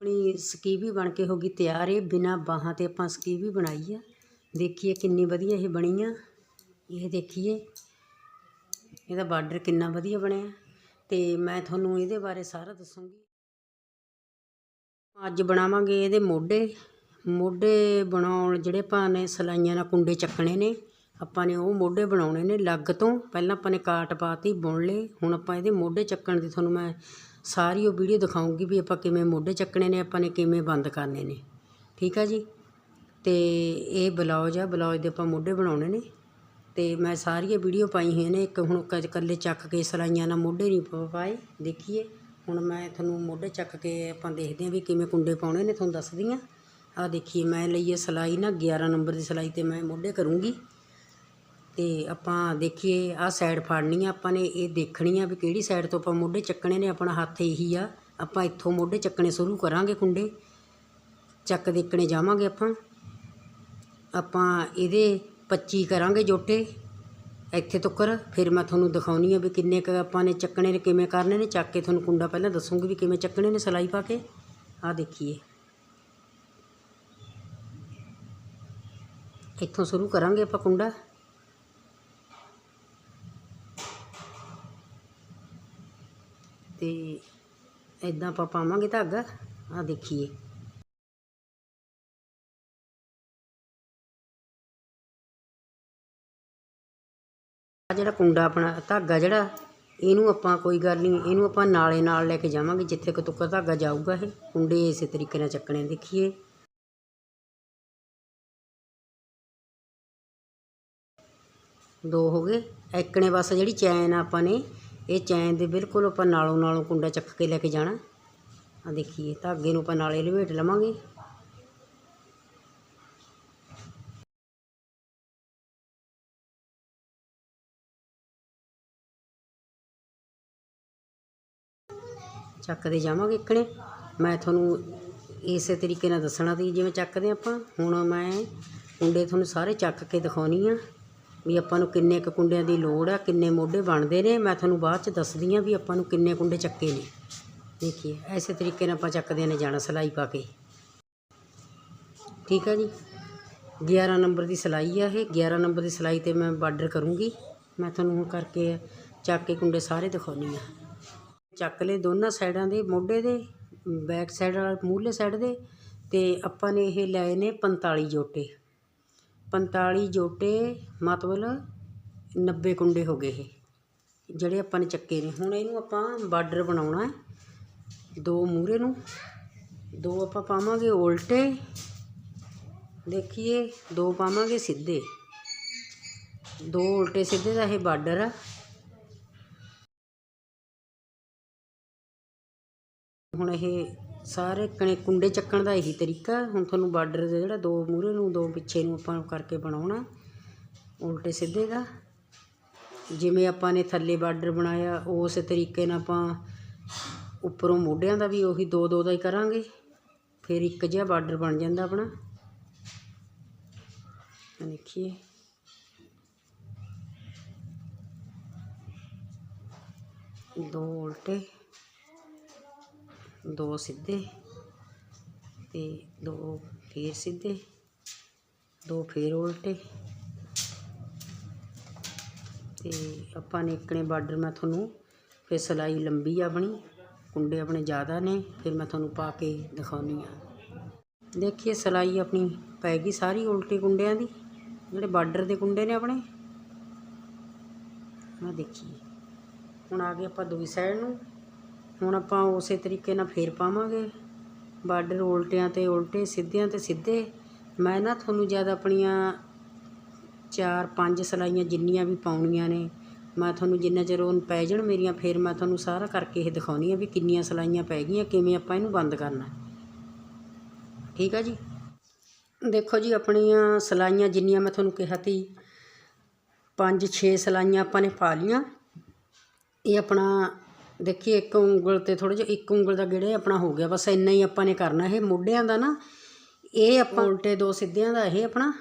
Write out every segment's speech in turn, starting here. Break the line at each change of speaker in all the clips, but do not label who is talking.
ਆਪਣੀ ਸਕੀਵੀ ਬਣ ਕੇ ਹੋ ਗਈ ਤਿਆਰ ਇਹ। ਬਿਨਾ ਬਾਹਾਂ ਤੇ ਆਪਾਂ ਸਕੀਵੀ ਬਣਾਈ ਆ। ਦੇਖੀਏ ਕਿੰਨੀ ਵਧੀਆ ਇਹ ਬਣੀ ਆ। ਇਹ ਦੇਖੀਏ, ਇਹਦਾ ਬਾਰਡਰ ਕਿੰਨਾ ਵਧੀਆ ਬਣਿਆ। ਤੇ ਮੈਂ ਤੁਹਾਨੂੰ ਇਹਦੇ ਬਾਰੇ ਸਾਰਾ ਦੱਸੂੰਗੀ। ਅੱਜ ਬਣਾਵਾਂਗੇ ਇਹਦੇ ਮੋਢੇ। ਮੋਢੇ ਬਣਾਉਣ ਜਿਹੜੇ ਆਪਾਂ ਨੇ ਸਲਾਈਆਂ ਨਾਲ ਕੁੰਡੇ ਚੱਕਣੇ ਨੇ, ਆਪਾਂ ਨੇ ਉਹ ਮੋਢੇ ਬਣਾਉਣੇ ਨੇ ਲੱਗ ਤੋਂ। ਪਹਿਲਾਂ ਆਪਾਂ ਨੇ ਕਾਟ ਪਾਤੀ ਬੁਣ ਲਏ। ਹੁਣ ਆਪਾਂ ਇਹਦੇ ਮੋਢੇ ਚੱਕਣ ਦੀ ਤੁਹਾਨੂੰ ਮੈਂ ਸਾਰੀ ਉਹ ਵੀਡੀਓ ਦਿਖਾਉਂਗੀ ਵੀ ਆਪਾਂ ਕਿਵੇਂ ਮੋਢੇ ਚੱਕਣੇ ਨੇ, ਆਪਾਂ ਨੇ ਕਿਵੇਂ ਬੰਦ ਕਰਨੇ ਨੇ। ਠੀਕ ਆ ਜੀ? ਤੇ ਇਹ ਬਲਾਉਜ ਆ ਬਲਾਉਜ ਦੇ ਆਪਾਂ ਮੋਢੇ ਬਣਾਉਣੇ ਨੇ। ਤੇ ਮੈਂ ਸਾਰੀਆਂ ਵੀਡੀਓ ਪਾਈ ਹੋਈਆਂ ਨੇ, ਇੱਕ ਹੁਣ ਕ- ਇਕੱਲੇ ਚੱਕ ਕੇ ਸਲਾਈਆਂ ਨਾਲ ਮੋਢੇ ਨਹੀਂ ਪ- ਪਾਏ। ਦੇਖੀਏ, ਹੁਣ ਮੈਂ ਤੁਹਾਨੂੰ ਮੋਢੇ ਚੱਕ ਕੇ ਆਪਾਂ ਦੇਖਦੇ ਹਾਂ ਵੀ ਕਿਵੇਂ ਕੁੰਡੇ ਪਾਉਣੇ ਨੇ, ਤੁਹਾਨੂੰ ਦੱਸਦੀ ਹਾਂ। ਆਹ ਦੇਖੀਏ, ਮੈਂ ਲਈ ਹੈ ਸਲਾਈ ਨਾ 11 ਨੰਬਰ ਦੀ ਸਲਾਈ ਤੇ ਮੈਂ ਮੋਢੇ ਕਰੂੰਗੀ। ਅਤੇ ਆਪਾਂ ਦੇਖੀਏ, ਆਹ ਸਾਈਡ ਫੜਨੀ ਆ ਆਪਾਂ ਨੇ, ਇਹ ਦੇਖਣੀ ਆ ਵੀ ਕਿਹੜੀ ਸਾਈਡ ਤੋਂ ਆਪਾਂ ਮੋਢੇ ਚੱਕਣੇ ਨੇ, ਆਪਣਾ ਹੱਥ ਇਹੀ ਆ। ਆਪਾਂ ਇੱਥੋਂ ਮੋਢੇ ਚੱਕਣੇ ਸ਼ੁਰੂ ਕਰਾਂਗੇ ਕੁੰਡੇ ਚੱਕ ਦੇਖਣੇ ਜਾਵਾਂਗੇ ਆਪਾਂ। ਆਪਾਂ ਇਹਦੇ 25 ਕਰਾਂਗੇ ਜੋਟੇ, ਇੱਥੇ ਤੱਕਰ। ਫਿਰ ਮੈਂ ਤੁਹਾਨੂੰ ਦਿਖਾਉਣੀ ਆ ਵੀ ਕਿੰਨੇ ਕੁ ਆਪਾਂ ਨੇ ਚੱਕਣੇ ਨੇ, ਕਿਵੇਂ ਕਰਨੇ ਨੇ। ਚੱਕ ਕੇ ਤੁਹਾਨੂੰ ਕੁੰਡਾ ਪਹਿਲਾਂ ਦੱਸੂਗੀ ਵੀ ਕਿਵੇਂ ਚੱਕਣੇ ਨੇ ਸਲਾਈ ਪਾ ਕੇ। ਆਹ ਦੇਖੀਏ। ਇੱਥੋਂ ਸ਼ੁਰੂ ਕਰਾਂਗੇ ਆਪਾਂ ਕੁੰਡਾ ਤੇ ਇਦਾਂ ਆਪਾਂ ਪਾਵਾਂਗੇ ਧਾਗਾ, ਆਹ ਦੇਖੀਏ। ਆ ਜਿਹੜਾ ਕੁੰਡਾ ਆਪਣਾ, ਧਾਗਾ ਜਿਹੜਾ, ਇਹਨੂੰ ਆਪਾਂ ਕੋਈ ਗੱਲ ਨਹੀਂ, ਇਹਨੂੰ ਆਪਾਂ ਨਾਲੇ ਨਾਲ ਲੈ ਕੇ ਜਾਵਾਂਗੇ, ਜਿੱਥੇ ਕੁ ਤੁੱਕਾ ਧਾਗਾ ਜਾਊਗਾ ਇਹ। ਕੁੰਡੇ ਇਸੇ ਤਰੀਕੇ ਨਾਲ ਚੱਕਣੇ, ਦੇਖੀਏ। ਦੋ ਹੋ ਗਏ। ਐਕਣੇ ਬਸ ਜਿਹੜੀ ਚੈਨ ਆਪਾਂ ਨੇ ਇਹ ਚੈਨ ਦੇ ਬਿਲਕੁਲ ਆਪਾਂ ਨਾਲੋਂ ਨਾਲੋਂ ਕੁੰਡਾ ਚੱਕ ਕੇ ਲੈ ਕੇ ਜਾਣਾ। ਆ ਦੇਖੀਏ, ਧਾਗੇ ਨੂੰ ਆਪਾਂ ਨਾਲੇ ਲਵੇਟ ਲਵਾਂਗੇ। ਚੱਕਦੇ ਜਾਵਾਂਗੇ ਇੱਕਣੇ। ਮੈਂ ਤੁਹਾਨੂੰ ਇਸੇ ਤਰੀਕੇ ਨਾਲ ਦੱਸਣਾ ਤੀ ਜਿਵੇਂ ਚੱਕਦੇ ਆਪਾਂ। ਹੁਣ ਮੈਂ ਕੁੰਡੇ ਤੁਹਾਨੂੰ ਸਾਰੇ ਚੱਕ ਕੇ ਦਿਖਾਉਣੀ ਆ। ਵੀ ਆਪਾਂ ਨੂੰ ਕਿੰਨੇ ਕੁ ਕੁੰਡਿਆਂ ਦੀ ਲੋੜ ਆ, ਕਿੰਨੇ ਮੋਢੇ ਬਣਦੇ ਨੇ, ਮੈਂ ਤੁਹਾਨੂੰ ਬਾਅਦ ਚ ਦੱਸਦੀ ਹਾਂ ਵੀ ਆਪਾਂ ਨੂੰ ਕਿੰਨੇ ਕੁੰਡੇ ਚੱਕੇ ਨੇ। ਦੇਖੀਏ, ਐਸੇ ਤਰੀਕੇ ਨਾਲ ਆਪਾਂ ਚੱਕਦੇ ਨੇ ਜਾਣਾ ਸਲਾਈ ਪਾ ਕੇ। ਠੀਕ ਆ ਜੀ? 11 ਨੰਬਰ ਦੀ ਸਲਾਈ ਆ ਇਹ। 11 ਨੰਬਰ ਦੀ ਸਲਾਈ ਤੇ ਮੈਂ ਬਾਰਡਰ ਕਰੂੰਗੀ। ਮੈਂ ਤੁਹਾਨੂੰ ਹੁਣ ਕਰਕੇ ਚੱਕ ਕੇ ਕੁੰਡੇ ਸਾਰੇ ਦਿਖਾਉਣੀ ਆ। ਚੱਕ ਲਏ ਦੋਨਾਂ ਸਾਈਡਾਂ ਦੇ, ਮੋਢੇ ਦੇ, ਬੈਕ ਸਾਈਡ ਵਾਲੇ ਮੂਹਲੇ ਸਾਈਡ ਦੇ, ਤੇ ਆਪਾਂ ਨੇ ਇਹ ਲਏ ਨੇ 45 ਜੋਟੇ। 45 ਜੋਟੇ ਮਤਲਬ 90 ਕੁੰਡੇ ਹੋ ਗਏ ਇਹ। ਜਿਹੜੇ ਆਪਾਂ ਨੇ ਚੱਕੇ ਨੇ। ਹੁਣ ਇਹਨੂੰ ਆਪਾਂ ਬਾਰਡਰ ਬਣਾਉਣਾ ਹੈ। ਦੋ ਮੂਹਰੇ ਨੂੰ। ਦੋ ਆਪਾਂ ਪਾਵਾਂਗੇ ਉਲਟੇ। ਦੇਖੀਏ, ਦੋ ਪਾਵਾਂਗੇ ਸਿੱਧੇ। ਦੋ ਉਲਟੇ ਸਿੱਧੇ ਦਾ ਇਹ ਬਾਰਡਰ ਆ। ਹੁਣ ਇਹ ਸਾਰੇ ਕਣੇ ਕੁੰਡੇ ਚੱਕਣ ਦਾ ਇਹੀ ਤਰੀਕਾ। ਹੁਣ ਤੁਹਾਨੂੰ ਬਾਰਡਰ ਦੇ ਜਿਹੜਾ ਦੋ ਮੂਹਰੇ ਨੂੰ, ਦੋ ਪਿੱਛੇ ਨੂੰ ਆਪਾਂ ਕਰਕੇ ਬਣਾਉਣਾ। ਉਲਟੇ ਸਿੱਧੇ ਦਾ। ਜਿਵੇਂ ਆਪਾਂ ਨੇ ਥੱਲੇ ਬਾਰਡਰ ਬਣਾਇਆ, ਉਸ ਤਰੀਕੇ ਨਾਲ ਆਪਾਂ ਉੱਪਰੋਂ ਮੋਢਿਆਂ ਦਾ ਵੀ ਉਹੀ ਦੋ ਦੋ ਦਾ ਹੀ ਕਰਾਂਗੇ। ਫਿਰ ਇੱਕ ਜਿਹਾ ਬਾਰਡਰ ਬਣ ਜਾਂਦਾ ਆਪਣਾ। ਦੇਖੀਏ। ਦੋ ਉਲਟੇ। ਦੋ ਸਿੱਧੇ ਅਤੇ ਦੋ ਫੇਰ ਸਿੱਧੇ, ਦੋ ਫੇਰ ਉਲਟੇ। ਅਤੇ ਆਪਾਂ ਨੇ ਇੱਕਣੇ ਬਾਰਡਰ ਮੈਂ ਤੁਹਾਨੂੰ ਫਿਰ ਸਿਲਾਈ ਲੰਬੀ ਆ ਆਪਣੀ ਕੁੰਡੇ ਆਪਣੇ ਜ਼ਿਆਦਾ ਨੇ, ਫਿਰ ਮੈਂ ਤੁਹਾਨੂੰ ਪਾ ਕੇ ਦਿਖਾਉਣੀ ਆ ਦੇਖੀਏ ਸਿਲਾਈ ਆਪਣੀ ਪੈ ਗਈ ਸਾਰੀ ਉਲਟੀ ਕੁੰਡਿਆਂ ਦੀ, ਜਿਹੜੇ ਬਾਰਡਰ ਦੇ ਕੁੰਡੇ ਨੇ ਆਪਣੇ। ਮੈਂ ਦੇਖੀਏ। ਹੁਣ ਆ ਗਏ ਆਪਾਂ ਦੂਜੀ ਸਾਈਡ ਨੂੰ। ਹੁਣ ਆਪਾਂ ਉਸੇ ਤਰੀਕੇ ਨਾਲ ਫੇਰ ਪਾਵਾਂਗੇ। ਬਾਰਡਰ ਉਲਟਿਆਂ ਤੇ ਉਲਟੇ, ਸਿੱਧਿਆਂ ਤੇ ਸਿੱਧੇ। ਮੈਂ ਨਾ ਤੁਹਾਨੂੰ ਜਦ ਆਪਣੀਆਂ ਚਾਰ ਪੰਜ ਸਲਾਈਆਂ ਜਿੰਨੀਆਂ ਵੀ ਪਾਉਣੀਆਂ ਨੇ, ਮੈਂ ਤੁਹਾਨੂੰ ਜਿੰਨਾ ਚਿਰ ਉਹ ਪੈ ਜਾਣ ਮੇਰੀਆਂ, ਫੇਰ ਮੈਂ ਤੁਹਾਨੂੰ ਸਾਰਾ ਕਰਕੇ ਇਹ ਦਿਖਾਉਣੀ ਆ ਵੀ ਕਿੰਨੀਆਂ ਸਲਾਈਆਂ ਪੈ ਗਈਆਂ, ਕਿਵੇਂ ਆਪਾਂ ਇਹਨੂੰ ਬੰਦ ਕਰਨਾ। ਠੀਕ ਆ ਜੀ? ਦੇਖੋ ਜੀ, ਆਪਣੀਆਂ ਸਲਾਈਆਂ ਜਿੰਨੀਆਂ ਮੈਂ ਤੁਹਾਨੂੰ ਕਿਹਾ ਤੀ, ਪੰਜ ਛੇ ਸਲਾਈਆਂ ਆਪਾਂ ਨੇ ਪਾ ਲੀਆਂ ਇਹ ਆਪਣਾ ਦੇਖੀਏ ਇੱਕ ਉਂਗਲ ਤੇ ਥੋੜਾ ਜਿਹਾ, ਇੱਕ ਉਂਗਲ ਦਾ ਗੇੜੇ ਆਪਣਾ ਹੋ ਗਿਆ, ਬਸ ਇੰਨਾ ਹੀ ਆਪਾਂ ਨੇ ਕਰਨਾ। ਇਹ ਮੋਢਿਆਂ ਦਾ ਨਾ, ਇਹ ਆਪਾਂ ਉਲਟੇ ਦੋ ਸਿੱਧਿਆਂ ਦਾ, ਇਹ ਆਪਣਾ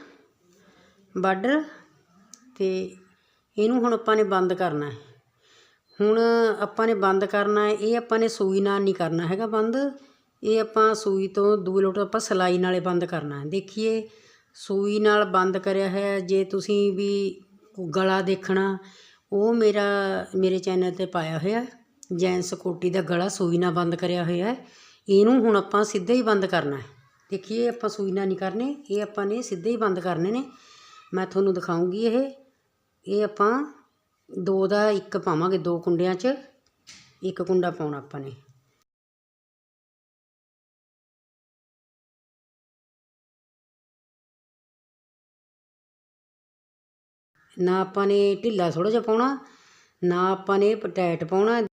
ਬਾਰਡਰ ਤੇ ਇਹਨੂੰ ਹੁਣ ਆਪਾਂ ਨੇ ਬੰਦ ਕਰਨਾ ਹੈ। ਹੁਣ ਆਪਾਂ ਨੇ ਬੰਦ ਕਰਨਾ ਹੈ, ਇਹ ਆਪਾਂ ਨੇ ਸੂਈ ਨਾਲ ਨਹੀਂ ਕਰਨਾ ਹੈਗਾ ਬੰਦ। ਇਹ ਆਪਾਂ ਸੂਈ ਤੋਂ ਦੂਏ ਲੋਟ ਆਪਾਂ ਸਲਾਈ ਨਾਲੇ ਬੰਦ ਕਰਨਾ ਹੈ। ਦੇਖੀਏ, ਸੂਈ ਨਾਲ ਬੰਦ ਕਰਿਆ ਹੈ, ਜੇ ਤੁਸੀਂ ਵੀ ਗਲਾ ਦੇਖਣਾ, ਉਹ ਮੇਰਾ, ਮੇਰੇ ਚੈਨਲ ਤੇ ਪਾਇਆ ਹੋਇਆ ਜੈਂਟਸ ਕੋਟੀ ਦਾ ਗਲਾ ਸੂਈ ਨਾਲ ਬੰਦ ਕਰਿਆ ਹੋਇਆ ਹੈ। ਇਹਨੂੰ ਹੁਣ ਆਪਾਂ ਸਿੱਧਾ ਹੀ ਬੰਦ ਕਰਨਾ ਹੈ। ਦੇਖੀਏ, ਆਪਾਂ ਸੂਈ ਨਾਲ ਨਹੀਂ ਕਰਨੇ। ਇਹ ਆਪਾਂ ਨੇ ਸਿੱਧੇ ਹੀ ਬੰਦ ਕਰਨੇ ਨੇ। ਮੈਂ ਤੁਹਾਨੂੰ ਦਿਖਾਉਂਗੀ ਇਹ। ਇਹ ਆਪਾਂ ਦੋ ਦਾ ਇੱਕ ਪਾਵਾਂਗੇ, ਦੋ ਕੁੰਡਿਆਂ 'ਚ। ਇੱਕ ਕੁੰਡਾ ਪਾਉਣਾ ਆਪਾਂ ਨੇ। ਨਾ ਆਪਾਂ ਨੇ ਢਿੱਲਾ ਥੋੜਾ ਜਿਹਾ ਪਾਉਣਾ, ਨਾ ਆਪਾਂ ਨੇ ਪਟੈਟ ਪਾਉਣਾ।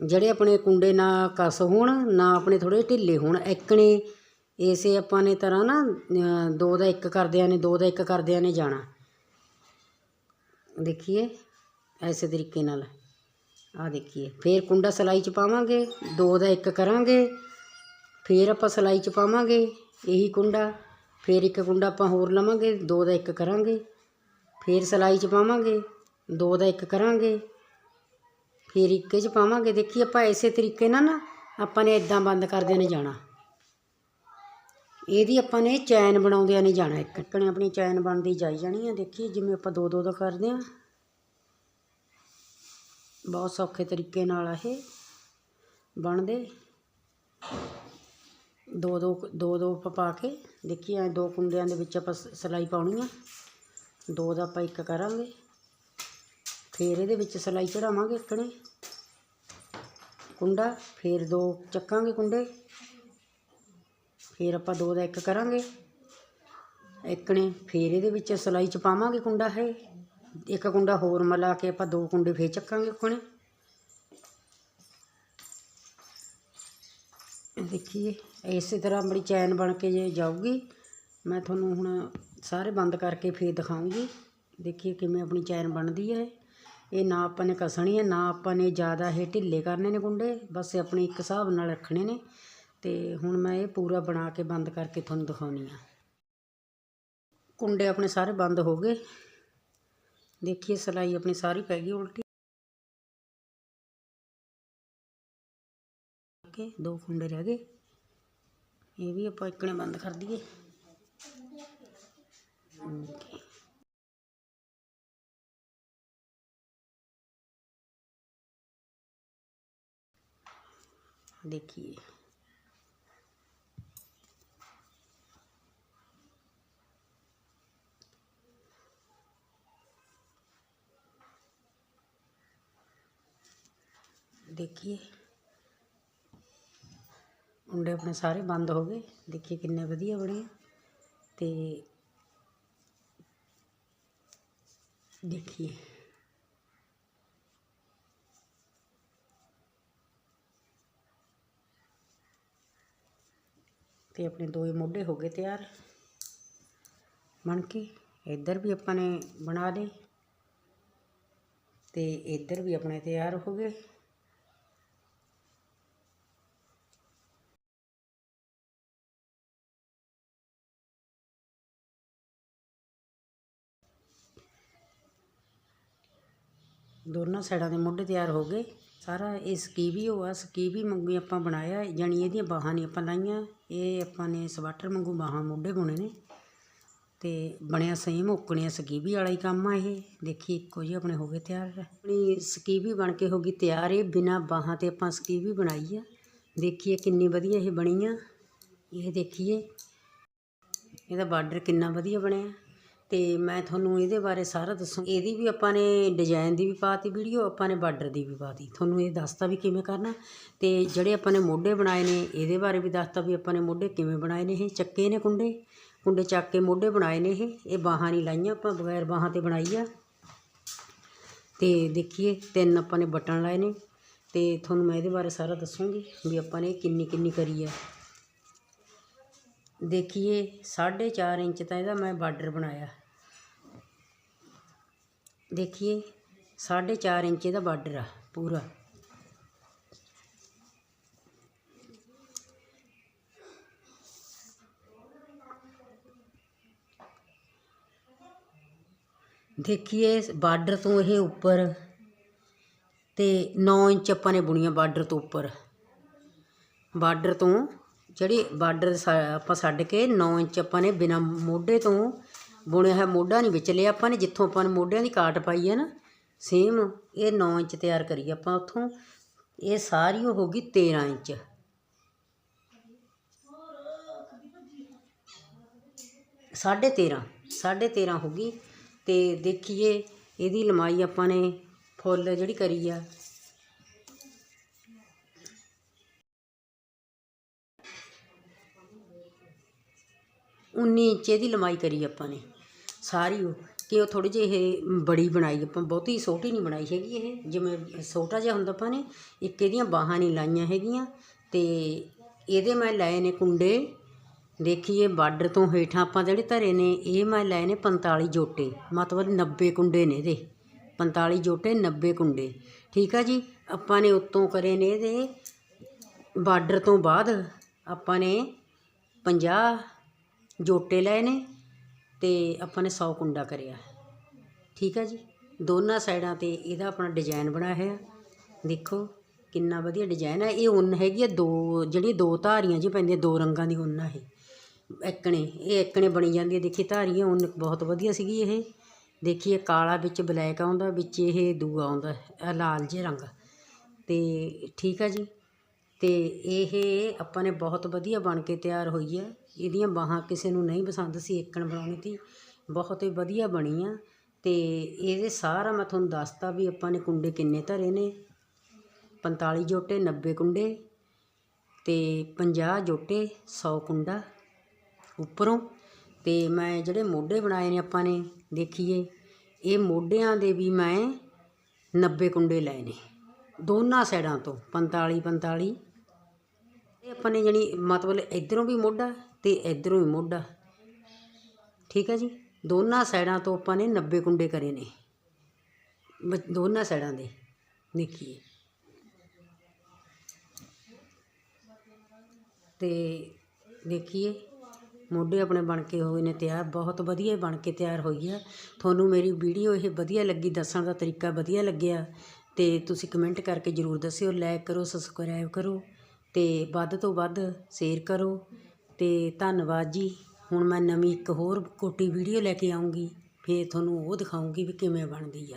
ਜਿਹੜੇ ਆਪਣੇ ਕੁੰਡੇ ਨਾ ਕਸ ਹੋਣ, ਨਾ ਆਪਣੇ ਥੋੜ੍ਹੇ ਢਿੱਲੇ ਹੋਣ ਇੱਕਣੇ ਇਸੇ ਆਪਾਂ ਨੇ ਤਰ੍ਹਾਂ ਨਾ ਦੋ ਦਾ ਇੱਕ ਕਰਦਿਆਂ ਨੇ, ਦੋ ਦਾ ਇੱਕ ਕਰਦਿਆਂ ਨੇ ਜਾਣਾ। ਦੇਖੀਏ, ਐਸੇ ਤਰੀਕੇ ਨਾਲ। ਆ ਦੇਖੀਏ, ਫੇਰ ਕੁੰਡਾ ਸਲਾਈ ਚ ਪਾਵਾਂਗੇ, ਦੋ ਦਾ ਇੱਕ ਕਰਾਂਗੇ, ਫੇਰ ਆਪਾਂ ਸਲਾਈ ਚ ਪਾਵਾਂਗੇ, ਇਹੀ ਕੁੰਡਾ, ਫੇਰ ਇੱਕ ਕੁੰਡਾ ਆਪਾਂ ਹੋਰ ਲਵਾਂਗੇ, ਦੋ ਦਾ ਇੱਕ ਕਰਾਂਗੇ, ਫੇਰ ਸਲਾਈ ਚ ਪਾਵਾਂਗੇ, ਦੋ ਦਾ ਇੱਕ ਕਰਾਂਗੇ। ਫਿਰ ਇੱਕ 'ਚ ਪਾਵਾਂਗੇ। ਦੇਖੀ ਆਪਾਂ ਇਸੇ ਤਰੀਕੇ ਨਾਲ ਨਾ ਆਪਾਂ ਨੇ ਇਦਾਂ ਬੰਦ ਕਰਦਿਆਂ ਨੇ ਜਾਣਾ। ਇਹਦੀ ਆਪਾਂ ਨੇ ਚੈਨ ਬਣਾਉਂਦਿਆਂ ਨਹੀਂ ਜਾਣਾ। ਇੱਕ ਇੱਕ ਨੇ ਆਪਣੀ ਚੈਨ ਬਣਦੀ ਜਾਈ ਜਾਣੀ ਆ। ਦੇਖੀ ਜਿਵੇਂ ਆਪਾਂ ਦੋ ਦੋ ਦਾ ਕਰਦੇ ਆ। ਬਹੁਤ ਸੌਖੇ ਤਰੀਕੇ ਨਾਲ ਇਹ ਬਣਦੇ। ਦੋ ਦੋ ਦੋ ਦੋ ਆਪਾਂ ਪਾ ਕੇ ਦੇਖੀ ਐ ਦੋ ਕੁੰਡਿਆਂ ਦੇ ਵਿੱਚ ਆਪਾਂ ਸ- ਸਿਲਾਈ ਪਾਉਣੀ ਆ। ਦੋ ਦਾ ਆਪਾਂ ਇੱਕ ਕਰਾਂਗੇ। ਫਿਰ ਇਹਦੇ ਵਿੱਚ ਸਿਲਾਈ ਚੜਾਵਾਂਗੇ ਇੱਕਣੇ। ਕੁੰਡਾ, ਫਿਰ ਦੋ ਚੱਕਾਂਗੇ ਕੁੰਡੇ। ਫਿਰ ਆਪਾਂ ਦੋ ਦਾ ਇੱਕ ਕਰਾਂਗੇ। ਇੱਕਣੇ, ਫਿਰ ਇਹਦੇ ਵਿੱਚ ਸਿਲਾਈ ਚ ਪਾਵਾਂਗੇ ਕੁੰਡਾ ਹੈ ਇੱਕ ਕੁੰਡਾ ਹੋਰ ਮਿਲਾ ਕੇ ਆਪਾਂ ਦੋ ਕੁੰਡੇ ਫੇਰ ਚੱਕਾਂਗੇ ਇੱਕਣੇ। ਦੇਖੀਏ, ਇਸੇ ਤਰ੍ਹਾਂ ਬੜੀ ਚੈਨ ਬਣ ਕੇ ਜੇ ਜਾਊਗੀ। ਮੈਂ ਤੁਹਾਨੂੰ ਹੁਣ ਸਾਰੇ ਬੰਦ ਕਰਕੇ ਫੇਰ ਦਿਖਾਉਂਗੀ। ਦੇਖੀਏ ਕਿਵੇਂ ਆਪਣੀ ਚੈਨ ਬਣਦੀ ਹੈ ਇਹ ਨਾ ਆਪਾਂ ਨੇ ਕਸਣੀ ਹੈ, ਨਾ ਆਪਾਂ ਨੇ ਜ਼ਿਆਦਾ ਇਹ ਢਿੱਲੇ ਕਰਨੇ ਨੇ ਕੁੰਡੇ ਬਸ ਆਪਣੇ ਇੱਕ ਹਿਸਾਬ ਨਾਲ ਰੱਖਣੇ ਨੇ ਤੇ ਹੁਣ ਮੈਂ ਇਹ ਪੂਰਾ ਬਣਾ ਕੇ ਬੰਦ ਕਰਕੇ ਤੁਹਾਨੂੰ ਦਿਖਾਉਣੀ ਆ। ਕੁੰਡੇ ਆਪਣੇ ਸਾਰੇ ਬੰਦ ਹੋ ਗਏ। ਦੇਖੀਏ, ਸਿਲਾਈ ਆਪਣੀ ਸਾਰੀ ਪੈ ਗਈ ਉਲਟੀ। ਕੇ ਦੋ ਕੁੰਡੇ ਰਹਿ ਗਏ। ਇਹ ਵੀ ਆਪਾਂ ਇੱਕ ਨੇ ਬੰਦ ਕਰ ਦਈਏ। ਓਕੇ। देखिए देखिए ਕੁੰਡੇ ਆਪਣੇ ਸਾਰੇ ਬੰਦ ਹੋ ਗਏ ਦੇਖੀਏ ਕਿੰਨੇ ਵਧੀਆ ਬਣੇ ਆ। ਤੇ ਦੇਖੀਏ ਤੇ ਆਪਣੇ ਦੋਏ ਮੋਢੇ ਹੋ ਗਏ ਤਿਆਰ। ਬਣ ਕੇ ਇੱਧਰ ਵੀ ਆਪਾਂ ਨੇ ਬਣਾ ਲਏ ਤੇ ਇੱਧਰ ਵੀ ਆਪਣੇ ਤਿਆਰ ਹੋ ਗਏ। ਦੋਨਾਂ ਸਾਈਡਾਂ ਦੇ ਮੋਢੇ ਤਿਆਰ ਹੋ ਗਏ। ਸਾਰਾ ਇਹ ਸਕੀਵੀ ਹੋਆ ਸਕੀਵੀ ਵਾਂਗੂ ਹੀ ਆਪਾਂ ਬਣਾਇਆ, ਜਾਣੀ ਇਹਦੀਆਂ ਬਾਹਾਂ ਨਹੀਂ ਆਪਾਂ ਲਾਈਆਂ, ਇਹ ਆਪਾਂ ਨੇ ਸਵਾਟਰ ਵਾਂਗੂ ਬਾਹਾਂ ਮੋਢੇ ਬੁਣੇ ਨੇ। ਤੇ ਬਣਿਆ ਸੇਮ ਓਕਣਿਆ ਸਕੀਵੀ ਵਾਲਾ ਹੀ ਕੰਮ ਆ ਇਹ, ਦੇਖੀ ਇੱਕੋ ਜਿਹੇ ਆਪਣੇ ਹੋ ਗਏ ਤਿਆਰ। ਆਪਣੀ ਸਕੀਵੀ ਬਣ ਕੇ ਹੋ ਗਈ ਤਿਆਰ, ਇਹ ਬਿਨਾ ਬਾਹਾਂ ਤੇ ਆਪਾਂ ਸਕੀਵੀ ਬਣਾਈ ਆ। ਦੇਖੀਏ ਕਿੰਨੀ ਵਧੀਆ ਇਹ ਬਣੀ ਆ ਇਹ ਦੇਖੀਏ। ਇਹਦਾ ਬਾਰਡਰ ਕਿੰਨਾ ਵਧੀਆ ਬਣਿਆ। ਅਤੇ ਮੈਂ ਤੁਹਾਨੂੰ ਇਹਦੇ ਬਾਰੇ ਸਾਰਾ ਦੱਸੂ। ਇਹਦੀ ਵੀ ਆਪਾਂ ਨੇ ਡਿਜ਼ਾਇਨ ਦੀ ਵੀ ਪਾਤੀ ਵੀਡੀਓ ਆਪਾਂ ਨੇ ਬਾਰਡਰ ਦੀ ਵੀ ਪਾਤੀ। ਤੁਹਾਨੂੰ ਇਹ ਦੱਸਤਾ ਵੀ ਕਿਵੇਂ ਕਰਨਾ। ਅਤੇ ਜਿਹੜੇ ਆਪਾਂ ਨੇ ਮੋਢੇ ਬਣਾਏ ਨੇ, ਇਹਦੇ ਬਾਰੇ ਵੀ ਦੱਸਤਾ ਵੀ ਆਪਾਂ ਨੇ ਮੋਢੇ ਕਿਵੇਂ ਬਣਾਏ ਨੇ ਇਹ। ਚੱਕੇ ਨੇ ਕੁੰਡੇ। ਕੁੰਡੇ ਚੱਕ ਕੇ ਮੋਢੇ ਬਣਾਏ ਨੇ ਇਹ। ਇਹ ਬਾਹਾਂ ਨਹੀਂ ਲਾਈਆਂ, ਆਪਾਂ ਬਗੈਰ ਬਾਹਾਂ ਤੇ ਬਣਾਈ ਆ। ਤੇ ਦੇਖੀਏ, ਤਿੰਨ ਆਪਾਂ ਨੇ ਬਟਨ ਲਾਏ ਨੇ। ਤੇ ਤੁਹਾਨੂੰ ਮੈਂ ਇਹਦੇ ਬਾਰੇ ਸਾਰਾ ਦੱਸੂੰਗੀ ਵੀ ਆਪਾਂ ਨੇ ਕਿੰਨੀ ਕਿੰਨੀ ਕਰੀ ਆ। ਦੇਖੀਏ 4.5 ਇੰਚ ਤਾਂ ਇਹਦਾ ਮੈਂ ਬਾਰਡਰ ਬਣਾਇਆ। ਦੇਖੀਏ 4.5 ਇੰਚ ਦਾ ਬਾਰਡਰ ਆ, ਪੂਰਾ। ਦੇਖੀਏ, ਬਾਰਡਰ ਤੋਂ ਇਹ ਉੱਪਰ ਤੇ 9 ਇੰਚ ਆਪਾਂ ਨੇ ਬੁਣੀਆਂ ਬਾਰਡਰ ਤੋਂ ਉੱਪਰ। ਬਾਰਡਰ ਤੋਂ, ਜਿਹੜੀ ਬਾਰਡਰ ਆਪਾਂ ਛੱਡ ਕੇ 9 ਇੰਚ ਆਪਾਂ ਨੇ ਬਿਨਾ ਮੋਢੇ ਤੋਂ ਬੁਣਿਆ ਹੋਇਆ ਮੋਢਾ ਨਹੀਂ ਵਿੱਚ ਲਿਆ ਆਪਾਂ ਨੇ ਜਿੱਥੋਂ ਆਪਾਂ ਨੇ ਮੋਢਿਆਂ ਦੀ ਕਾਟ ਪਾਈ ਹੈ ਨਾ ਸੇਮ ਇਹ 9 ਇੰਚ ਤਿਆਰ ਕਰੀ ਆਪਾਂ ਉੱਥੋਂ, ਇਹ ਸਾਰੀ ਹੋ ਗਈ 13 ਇੰਚ। ਸਾਢੇ 13 ਸਾਢੇ 13 ਹੋ ਗਈ। ਤੇ ਦੇਖੀਏ, ਇਹਦੀ ਲੰਬਾਈ ਆਪਾਂ ਨੇ ਫੁੱਲ ਜਿਹੜੀ ਕਰੀ ਆ। ਉੱਨੀ ਇੰਚ ਇਹਦੀ ਲੰਬਾਈ ਕਰੀ ਆਪਾਂ ਨੇ। ਸਾਰੀ ਉਹ, ਕਿ ਉਹ ਥੋੜੀ ਜਿਹੀ ਇਹ ਬੜੀ ਬਣਾਈ, ਆਪਾਂ ਬਹੁਤੀ ਛੋਟੀ ਨਹੀਂ ਬਣਾਈ ਹੈਗੀ ਇਹ, ਜਿਵੇਂ ਛੋਟਾ ਜਿਹਾ ਹੁੰਦਾ ਆਪਾਂ ਨੇ, ਇੱਕ ਇਹਦੀਆਂ ਬਾਹਾਂ ਨਹੀਂ ਲਾਈਆਂ ਹੈਗੀਆਂ, ਤੇ ਇਹਦੇ ਮੈਂ ਲਏ ਨੇ ਕੁੰਡੇ, ਦੇਖੀਏ ਬਾਰਡਰ ਤੋਂ ਹੇਠਾਂ ਆਪਾਂ ਜਿਹੜੇ ਧਰੇ ਨੇ, ਇਹ ਮੈਂ ਲਏ ਨੇ 45 ਜੋਟੇ, ਮਤਲਬ 90 ਕੁੰਡੇ ਨੇ ਇਹਦੇ 45 ਜੋਟੇ 90 ਕੁੰਡੇ, ਠੀਕ ਆ ਜੀ? ਆਪਾਂ ਨੇ ਉੱਤੋਂ ਕਰੇ ਨੇ ਇਹਦੇ ਬਾਰਡਰ ਤੋਂ ਬਾਅਦ ਆਪਾਂ ਨੇ 50 ਜੋਟੇ ਲਏ ਨੇ ਅਤੇ ਆਪਾਂ ਨੇ ਸੌ ਕੁੰਡਾ ਕਰਿਆ ਠੀਕ ਆ ਜੀ? ਦੋਨਾਂ ਸਾਈਡਾਂ ਤੇ ਇਹਦਾ ਆਪਣਾ ਡਿਜ਼ਾਇਨ ਬਣਾਇਆ ਹੋਇਆ। ਦੇਖੋ ਕਿੰਨਾ ਵਧੀਆ ਡਿਜ਼ਾਇਨ ਹੈ ਇਹ ਉੱਨ ਹੈਗੀ ਆ ਦੋ ਜਿਹੜੀ ਦੋ ਧਾਰੀਆਂ ਜੀ ਪੈਂਦੀਆਂ, ਦੋ ਰੰਗਾਂ ਦੀ ਉੱਨ ਆ ਇਹ। ਐਕਣੇ ਇਹ ਐਕਣੇ ਬਣੀ ਜਾਂਦੀ ਹੈ ਦੇਖੀ ਧਾਰੀਆਂ ਉੱਨ ਬਹੁਤ ਵਧੀਆ ਸੀਗੀ ਇਹ। ਦੇਖੀਏ ਕਾਲਾ ਵਿੱਚ ਬਲੈਕ ਆਉਂਦਾ, ਵਿੱਚ ਇਹ ਦੂਆ ਆਉਂਦਾ ਲਾਲ ਜਿਹਾ ਰੰਗ। ਤੇ ਠੀਕ ਆ ਜੀ? ਤੇ ਇਹ ਆਪਾਂ ਨੇ ਬਹੁਤ ਵਧੀਆ ਬਣ ਕੇ ਤਿਆਰ ਹੋਈ ਹੈ ਇਹਦੀਆਂ ਬਾਹਾਂ ਕਿਸੇ ਨੂੰ ਨਹੀਂ ਪਸੰਦ ਸੀ ਏਕਣ ਬਣਾਉਣੀ ਤੀ ਬਹੁਤ ਹੀ ਵਧੀਆ ਬਣੀ ਆ ਅਤੇ ਇਹਦੇ ਸਾਰਾ ਮੈਂ ਤੁਹਾਨੂੰ ਦੱਸਤਾ ਵੀ ਆਪਾਂ ਨੇ ਕੁੰਡੇ ਕਿੰਨੇ ਧਰੇ ਨੇ। 45 ਜੋਟੇ 90 ਕੁੰਡੇ ਅਤੇ ਪੰਜਾਹ ਜੋਟੇ, ਸੌ ਕੁੰਡਾ ਉੱਪਰੋਂ। ਅਤੇ ਮੈਂ ਜਿਹੜੇ ਮੋਢੇ ਬਣਾਏ ਨੇ ਆਪਾਂ ਨੇ, ਦੇਖੀਏ। ਇਹ ਮੋਢਿਆਂ ਦੇ ਵੀ ਮੈਂ 90 ਕੁੰਡੇ ਲਏ ਨੇ, ਦੋਨਾਂ ਸਾਈਡਾਂ ਤੋਂ। 45 45 ਇਹ ਆਪਾਂ ਨੇ ਜਣੀ ਮਤਲਬ ਇਧਰੋਂ ਵੀ ਮੋਢਾ ਅਤੇ ਇੱਧਰੋਂ ਵੀ ਮੋਢਾ। ਠੀਕ ਹੈ ਜੀ? ਦੋਨਾਂ ਸਾਈਡਾਂ ਤੋਂ ਆਪਾਂ ਨੇ 90 ਕੁੰਡੇ ਕਰੇ ਨੇ। ਬ- ਦੋਨਾਂ ਸਾਈਡਾਂ ਦੇ। ਦੇਖੀਏ। ਅਤੇ ਦੇਖੀਏ, ਮੋਢੇ ਆਪਣੇ ਬਣ ਕੇ ਹੋਏ ਨੇ ਤਿਆਰ। ਬਹੁਤ ਵਧੀਆ ਬਣ ਕੇ ਤਿਆਰ ਹੋਈ ਆ। ਤੁਹਾਨੂੰ ਮੇਰੀ ਵੀਡੀਓ ਇਹ ਵਧੀਆ ਲੱਗੀ, ਦੱਸਣ ਦਾ ਤਰੀਕਾ ਵਧੀਆ ਲੱਗਿਆ ਅਤੇ ਤੁਸੀਂ ਕਮੈਂਟ ਕਰਕੇ ਜਰੂਰ ਦੱਸਿਓ ਲਾਈਕ ਕਰੋ, ਸਬਸਕ੍ਰਾਈਬ ਕਰੋ ਅਤੇ ਵੱਧ ਤੋਂ ਵੱਧ ਸ਼ੇਅਰ ਕਰੋ। ਅਤੇ ਧੰਨਵਾਦ ਜੀ। ਹੁਣ ਮੈਂ ਨਵੀਂ ਇੱਕ ਹੋਰ ਕੋਟੀ ਵੀਡੀਓ ਲੈ ਕੇ ਆਊਂਗੀ ਫਿਰ ਤੁਹਾਨੂੰ ਉਹ ਦਿਖਾਊਂਗੀ ਵੀ ਕਿਵੇਂ ਬਣਦੀ ਆ।